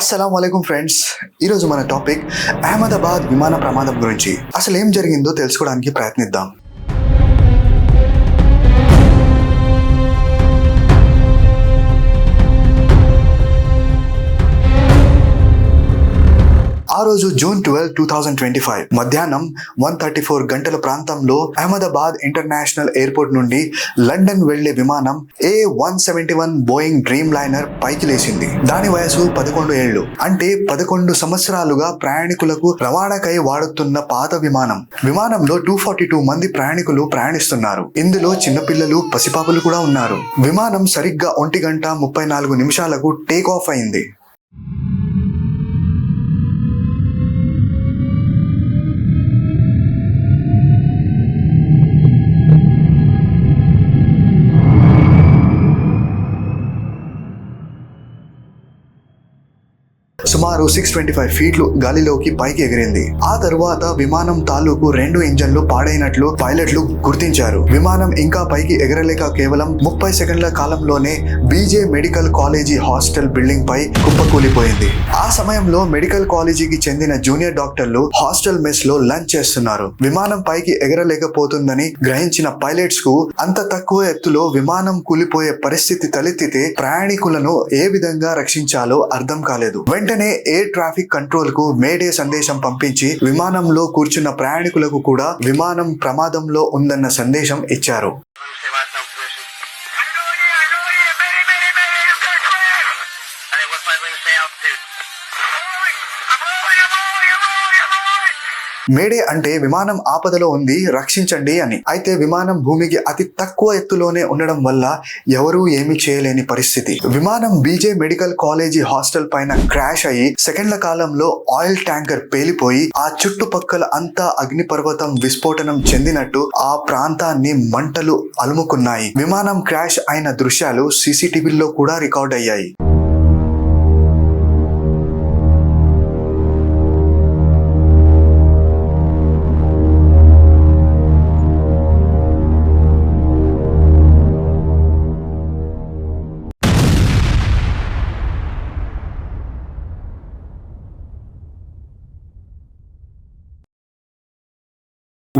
అస్సలం వలైకుం ఫ్రెండ్స్. ఈరోజు మన టాపిక్ అహ్మదాబాద్ విమాన ప్రమాదం గురించి. అసలు ఏం జరిగిందో తెలుసుకోవడానికి ప్రయత్నిద్దాం. ఆ రోజు June twelve two thousand twenty five మధ్యాహ్నం వన్ థర్టీ ఫోర్ గంటల ప్రాంతంలో అహ్మదాబాద్ ఇంటర్నేషనల్ ఎయిర్పోర్ట్ నుండి లండన్ వెళ్ళే విమానం A one seventy one Boeing Dreamliner పైకి లేచింది. దాని వయసు పదకొండు ఏళ్ళు అంటే పదకొండు సంవత్సరాలుగా ప్రయాణికులకు రవాణాకై వాడుతున్న పాత విమానం. విమానంలో టూ ఫార్టీ టూ మంది ప్రయాణికులు ప్రయాణిస్తున్నారు. ఇందులో చిన్నపిల్లలు పసిపాపలు కూడా ఉన్నారు. విమానం సరిగ్గా ఒంటి గంట ముప్పై నాలుగు నిమిషాలకు టేక్ ఆఫ్ అయింది. సుమారు సిక్స్ ట్వంటీ ఫైవ్ ఫీట్లు గాలిలోకి పైకి ఎగిరింది. ఆ తరువాత విమానం తాలూకు రెండు ఇంజన్లు పాడైనట్లు పైలట్లు గుర్తించారు. విమానం ఇంకా పైకి ఎగరలేక కేవలం ముప్పై సెకండ్ల కాలంలోనే B J medical college hostel building పై కుప్పకూలిపోయింది. ఆ సమయంలో మెడికల్ కాలేజీకి చెందిన జూనియర్ డాక్టర్లు హాస్టల్ మెస్లో లంచ్ చేస్తున్నారు. విమానం పైకి ఎగరలేకపోతుందని గ్రహించిన పైలట్స్కు అంత తక్కువ ఎత్తులో విమానం కూలిపోయే పరిస్థితి తలెత్తితే ప్రయాణికులను ఏ విధంగా రక్షించాలో అర్థం కాలేదు. వెంటనే ఎయిర్ ట్రాఫిక్ కంట్రోల్కు మేడే సందేశం పంపించి విమానంలో కూర్చున్న ప్రయాణికులకు కూడా విమానం ప్రమాదంలో ఉందన్న సందేశం ఇచ్చారు. మేడే అంటే విమానం ఆపదలో ఉంది రక్షించండి అని. అయితే విమానం భూమికి అతి తక్కువ ఎత్తులోనే ఉండడం వల్ల ఎవరూ ఏమీ చేయలేని పరిస్థితి. విమానం B J medical college hostel పైన క్రాష్ అయ్యి సెకండ్ల కాలంలో ఆయిల్ ట్యాంకర్ పేలిపోయి ఆ చుట్టుపక్కల అంతా అగ్నిపర్వతం విస్ఫోటనం చెందినట్టు ఆ ప్రాంతాన్ని మంటలు అలుముకున్నాయి. విమానం క్రాష్ అయిన దృశ్యాలు సీసీటీవీలో కూడా రికార్డ్ అయ్యాయి.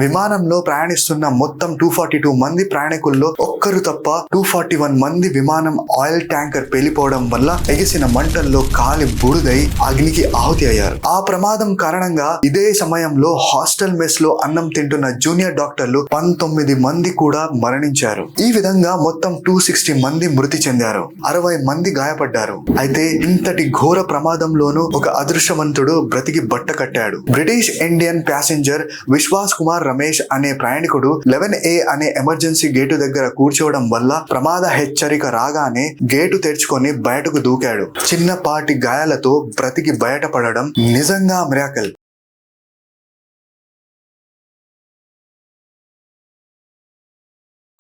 విమానంలో ప్రయాణిస్తున్న మొత్తం టూ ఫార్టీ టూ మంది ప్రయాణికుల్లో ఒక్కరు తప్ప టూ ఫార్టీ వన్ మంది విమానం ఆయిల్ ట్యాంకర్ పేలిపోవడం వల్ల ఎగిసిన మంటల్లో కాలి బూడిదై అగ్నికి ఆహుతి అయ్యారు. ఆ ప్రమాదం కారణంగా ఇదే సమయంలో హాస్టల్ మెస్లో అన్నం తింటున్న జూనియర్ డాక్టర్లు పంతొమ్మిది మంది కూడా మరణించారు. ఈ విధంగా మొత్తం టూ సిక్స్టీ మంది మృతి చెందారు. అరవై మంది గాయపడ్డారు. అయితే ఇంతటి ఘోర ప్రమాదంలోనూ ఒక అదృష్టవంతుడు బ్రతికి బట్ట కట్టాడు. British Indian passenger Vishwas Kumar Ramesh అనే ప్రయాణికుడు లెవెన్ ఏ అనే ఎమర్జెన్సీ గేటు దగ్గర కూర్చోవడం వల్ల ప్రమాద హెచ్చరిక రాగానే గేటు తెరుచుకొని బయటకు దూకాడు. చిన్నపాటి గాయాలతో బ్రతికి బయటపడడం నిజంగా మిరాకల్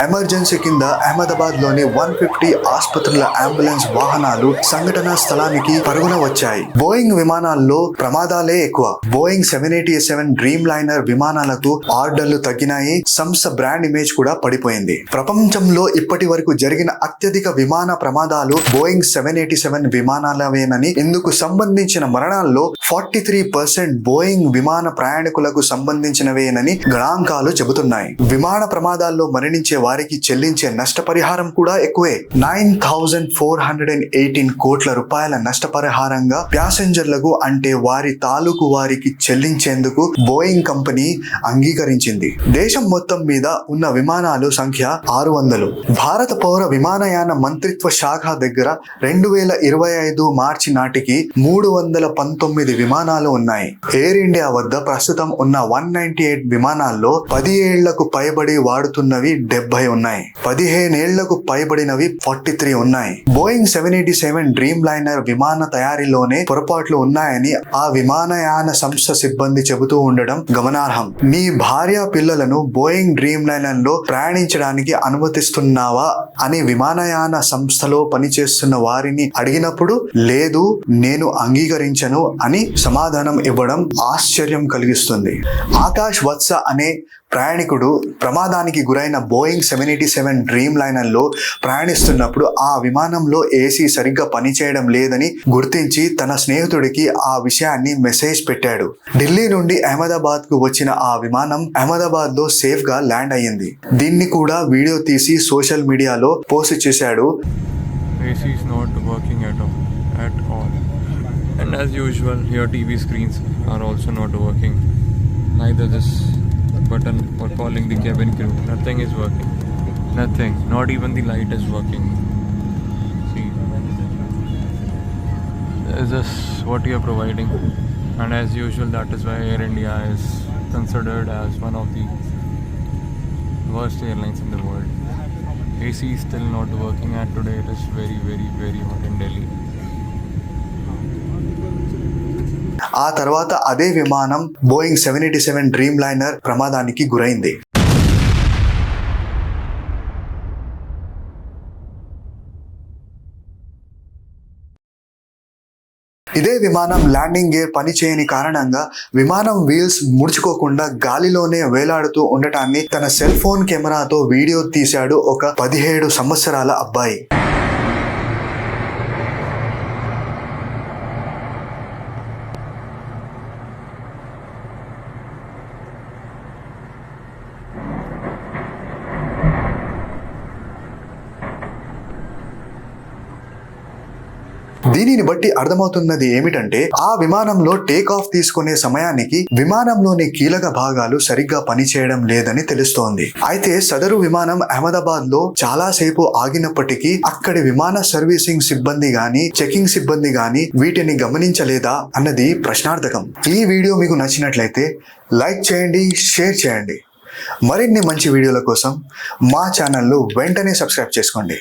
ఎమర్జెన్సీ కింద అహ్మదాబాద్లోని వన్ ఫిఫ్టీ ఆసుపత్రుల అంబులెన్స్ వాహనాలు సంఘటనా స్థలానికి పరుగున వచ్చాయి. బోయింగ్ విమానాల్లో ప్రమాదాలే ఎక్కువ. Boeing seven eighty seven dreamliner విమానాలకు ఆర్డర్లు తగ్గినాయి. సంస్థ బ్రాండ్ ఇమేజ్ కూడా పడిపోయింది. ప్రపంచంలో ఇప్పటి వరకు జరిగిన అత్యధిక విమాన ప్రమాదాలు బోయింగ్ సెవెన్ ఎయిటీ సెవెన్ విమానాలవేనని ఇందుకు సంబంధించిన మరణాల్లో ఫార్టీ త్రీ పర్సెంట్ బోయింగ్ విమాన ప్రయాణికులకు సంబంధించినవేనని గణాంకాలు చెబుతున్నాయి. విమాన ప్రమాదాల్లో మరణించే వారికి చెల్లించే నష్టపరిహారం కూడా ఎక్కువే. Nine thousand four hundred and eighteen కోట్ల రూపాయల నష్టపరిహారంగా ప్యాసింజర్లకు అంటే వారి తాలూకు వారికి చెల్లించేందుకు బోయింగ్ కంపెనీ అంగీకరించింది. దేశం మొత్తం మీద ఉన్న విమానాలు సంఖ్య ఆరు వందలు. భారత పౌర విమానయాన మంత్రిత్వ శాఖ దగ్గర రెండు వేల ఇరవై ఐదు మార్చి నాటికి మూడు వందల పంతొమ్మిది విమానాలు ఉన్నాయి. ఎయిర్ ఇండియా వద్ద ప్రస్తుతం ఉన్న వన్ నైన్టీ ఎయిట్ విమానాల్లో పది ఏళ్ళకు పైబడి వాడుతున్నవి డెబ్బై ఉన్నాయి. పదిహేనేళ్ళకు పైబడినవి ఫార్టీ త్రీ ఉన్నాయి. Boeing seven eighty seven dreamliner విమాన తయారీలోనే పొరపాట్లు ఉన్నాయని ఆ విమానయాన సంస్థ సిబ్బంది చెబుతూ ఉండడం గమనార్హం. మీ భార్య పిల్లలను బోయింగ్ డ్రీమ్ లైనర్లో ప్రయాణించడానికి అనుమతిస్తున్నావా అని విమానయాన సంస్థలో పనిచేస్తున్న వారిని అడిగినప్పుడు లేదు నేను అంగీకరించను అని సమాధానం ఇవ్వడం ఆశ్చర్యం కలిగిస్తుంది. ఆకాష్ వత్స అనే ప్రయాణికుడు ప్రమాదానికి గురైన బోయింగ్ సెవెన్ ఎయిటీ సెవెన్ డ్రీమ్ లైనర్లో ప్రయాణిస్తున్నప్పుడు ఆ విమానంలో ఏసీ సరిగ్గా పనిచేయడం లేదని గుర్తించి తన స్నేహితుడికి ఆ విషయాన్ని మెసేజ్ పెట్టాడు ఢిల్లీ నుండి అహ్మదాబాద్కు వచ్చిన ఆ విమానం అహ్మదాబాద్లో సేఫ్గా ల్యాండ్ అయ్యింది దీన్ని కూడా వీడియో తీసి సోషల్ మీడియాలో పోస్ట్ చేశాడు AC is not working at all. At all. And as usual, your TV screens are also not working. Neither this button for calling the cabin crew. Nothing is working. Nothing. Not even the light is working. See. This is what you are providing. And as usual, that is why Air India is considered as one of the worst airlines in the world. AC is still not working and today it is very very very hot in Delhi. ఆ తర్వాత అదే విమానం Boeing seven eighty seven dreamliner ప్రమాదానికి గురైంది. ఇదే విమానం landing gear పనిచేయని కారణంగా విమానం వీల్స్ ముడుచుకోకుండా గాలిలోనే వేలాడుతూ ఉండటాన్ని తన సెల్ ఫోన్ కెమెరాతో వీడియో తీశాడు ఒక పదిహేడు సంవత్సరాల అబ్బాయి. దీనిని బట్టి అర్థమవుతున్నది ఏమిటంటే ఆ విమానంలో టేక్ ఆఫ్ తీసుకునే సమయానికి విమానంలోని కీలక భాగాలు సరిగ్గా పనిచేయడం లేదని తెలుస్తోంది. అయితే సదరు విమానం అహ్మదాబాద్లో చాలా సేపు ఆగినప్పటికీ అక్కడి విమాన సర్వీసింగ్ సిబ్బంది గాని చెకింగ్ సిబ్బంది గాని వీటిని గమనించలేదా అన్నది ప్రశ్నార్థకం. ఈ వీడియో మీకు నచ్చినట్లయితే లైక్ చేయండి షేర్ చేయండి. మరిన్ని మంచి వీడియోల కోసం మా ఛానల్ను వెంటనే సబ్స్క్రైబ్ చేసుకోండి.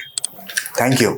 Thank you.